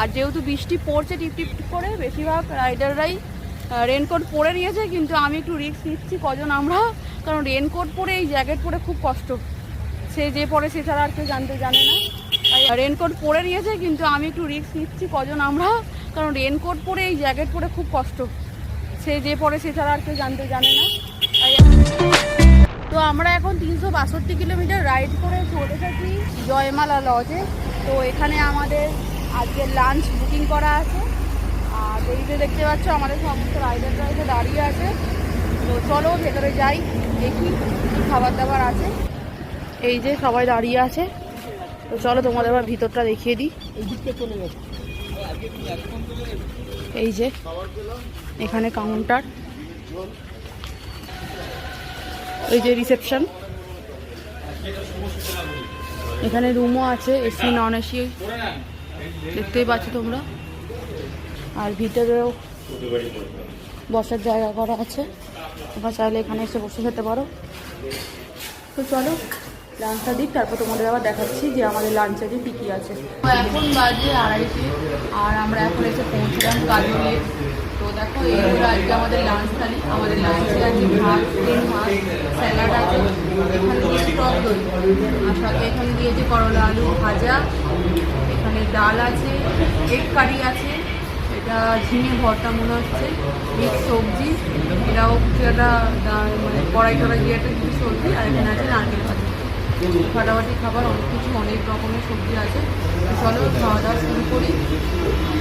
আর যেহেতু বৃষ্টি পড়ছে টিপ টিপ করে, বেশিরভাগ রাইডাররাই রেনকোট পরে নিয়েছে, কিন্তু আমি একটু রিস্ক নিচ্ছি কজন আমরা, কারণ রেনকোট পরে এই জ্যাকেট পরে খুব কষ্ট। সে যে পরে সে ছাড়া আর কেউ জানতে জানে না। রেনকোট পরে নিয়েছে, কিন্তু আমি একটু রিস্ক নিচ্ছি কজন আমরা, কারণ রেনকোট পরে এই জ্যাকেট পরে খুব কষ্ট। সে যে পরে সে ছাড়া আর কেউ জানতে জানে না। তো আমরা এখন তিনশো বাষট্টি কিলোমিটার রাইড করে চলে থাকি জয়মালা লজে তো এখানে আমাদের আজকে লাঞ্চ বুকিং করা আছে। আর এই যে দেখতে পাচ্ছ, আমাদের সমস্ত রাইডাররা এসে দাঁড়িয়ে আছে। তো চলো, ভেতরে যাই, দেখি কী খাবার দাবার আছে। এই যে সবাই দাঁড়িয়ে আছে। তো চলো, তোমাদের আবার ভিতরটা দেখিয়ে দিই। এই যে, এখানে কাউন্টার এই যে রিসেপশন এখানে রুমও আছে এসি নন এসি দেখতেই পাচ্ছ তোমরা। আর ভিতরেও বসার জায়গা করা আছে। তোমরা চাইলে এখানে এসে বসে খেতে পারো। তো চলো লাঞ্চটা দিই তারপর তোমাদের আবার দেখাচ্ছি যে আমাদের লাঞ্চে যে কী কী আছে। এখন বাজে আড়াইটে, আর আমরা এখন এসে পৌঁছলাম কাজলিয়ে তো দেখো, এই আজকে আমাদের লাঞ্চ থালি। আমাদের লাঞ্চে আছে ভাত প্লেন ভাত, স্যালাড আছে। এখানে দিয়েছে টক দই। আর সাথে এখানে দিয়েছে করলা আলু ভাজা এখানে ডাল আছে এগ কারি আছে, এটা ঝিঙে ভর্তা মনে হচ্ছে মিক্স সবজি, এটাও কিছু একটা মানে কড়াই টড়াই দিয়ে একটা কিছু সবজি, আর এখানে আছে নারকেল ভাজা। ফাটাফাটি খাবার, অনেক কিছু, অনেক রকমের সবজি আছে। চলো খাওয়া দাওয়া শুরু করি।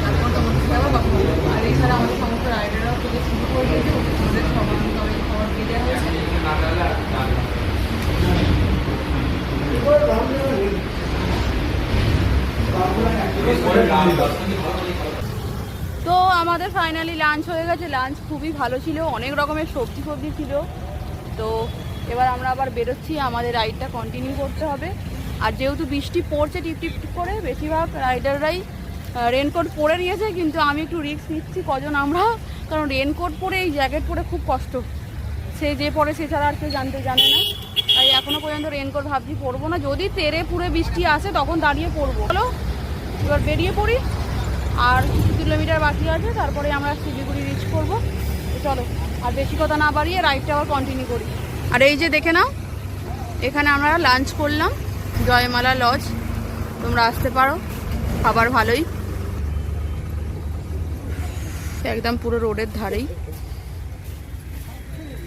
তারপর তোমাদের খাবার বাকি আর এছাড়া আমাদের সমস্ত রাইডাররাও থেকে শুরু করে দিয়েছে ওদের সবার সবাই খাবার দিয়ে দেওয়া হয়েছে তো আমাদের ফাইনালি লাঞ্চ হয়ে গেছে। লাঞ্চ খুবই ভালো ছিল, অনেক রকমের সবজি ফবজি ছিল। তো এবার আমরা আবার বেরোচ্ছি, আমাদের রাইডটা কন্টিনিউ করতে হবে। আর যেহেতু বৃষ্টি পড়ছে, টিপ টিপ করে, বেশিরভাগ রাইডাররাই রেনকোট পরে নিয়েছে, কিন্তু আমি একটু রিস্ক নিচ্ছি কজন আমরা। কারণ রেনকোট পরে, এই জ্যাকেট পরে খুব কষ্ট। সে যে পরে, সে ছাড়া আর কেউ জানতে জানে না। তাই এখনও পর্যন্ত রেনকোট ভাবছি পরবো না। যদি তেরে পুরে বৃষ্টি আসে, তখন দাঁড়িয়ে পড়ব চলো এবার বেরিয়ে পড়ি। আর কিছু কিলোমিটার বাকি আছে, তারপরে আমরা শিলিগুড়ি রিচ করব। চলো, আর বেশি কথা না বাড়িয়ে রাইডটা আবার কন্টিনিউ করি। আর এই যে দেখে নাও, এখানে আমরা লাঞ্চ করলাম, জয়মালা লজ তোমরা আসতে পারো, খাবার ভালোই। একদম পুরো রোডের ধারেই।